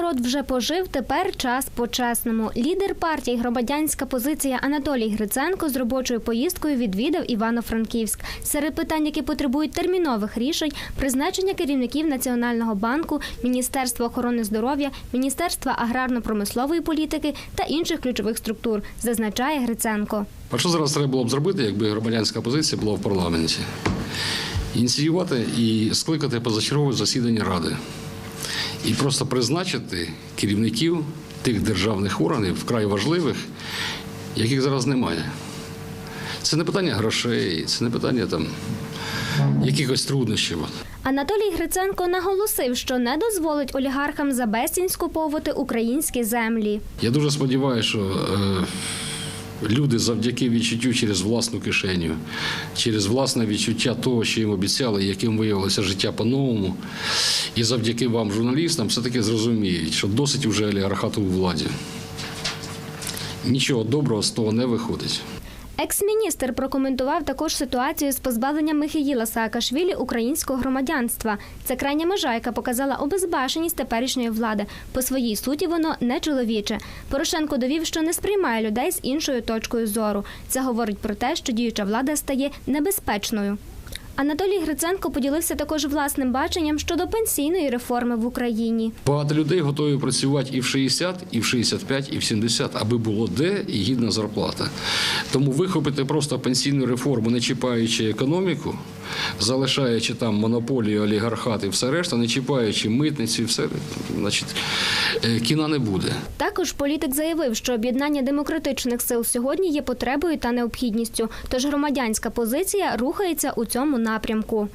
народ вже пожив. Тепер час по-чесному. Лідер партії громадянська позиція Анатолій Гриценко з робочою поїздкою відвідав Івано-Франківськ. Серед питань, які потребують термінових рішень, призначення керівників Національного банку, Міністерства охорони здоров'я, Міністерства аграрно-промислової політики та інших ключових структур, зазначає Гриценко. А що зараз треба було б зробити, якби громадянська позиція була в парламенті? Ініціювати і скликати позачергове засідання Ради. І просто призначити керівників тих державних органів, вкрай важливих, яких зараз немає. Це не питання грошей, це не питання там якихось труднощів. Анатолій Гриценко наголосив, що не дозволить олігархам за безцінь скуповувати українські землі. Я дуже сподіваюся, що е, люди завдяки відчуттю через власну кишеню, через власне відчуття того, що їм обіцяли, яким виявилося життя по-новому, і завдяки вам, журналістам, все-таки зрозуміють, що досить уже олігархату у владі. Нічого доброго з того не виходить. Екс-міністр прокоментував також ситуацію з позбавленням Михаїла Саакашвілі українського громадянства. Це крайня межа, яка показала обезбашеність теперішньої влади. По своїй суті воно не чоловіче. Порошенко довів, що не сприймає людей з іншою точкою зору. Це говорить про те, що діюча влада стає небезпечною. Анатолій Гриценко поділився також власним баченням щодо пенсійної реформи в Україні. Багато людей готові працювати і в 60, і в 65, і в 70, аби було де і гідна зарплата. Тому вихопити просто пенсійну реформу, не чіпаючи економіку, залишаючи там монополію, олігархат і все решта, не чіпаючи митниці, все, значить, е, кіна не буде. Також політик заявив, що об'єднання демократичних сил сьогодні є потребою та необхідністю. Тож громадянська позиція рухається у цьому напрямку.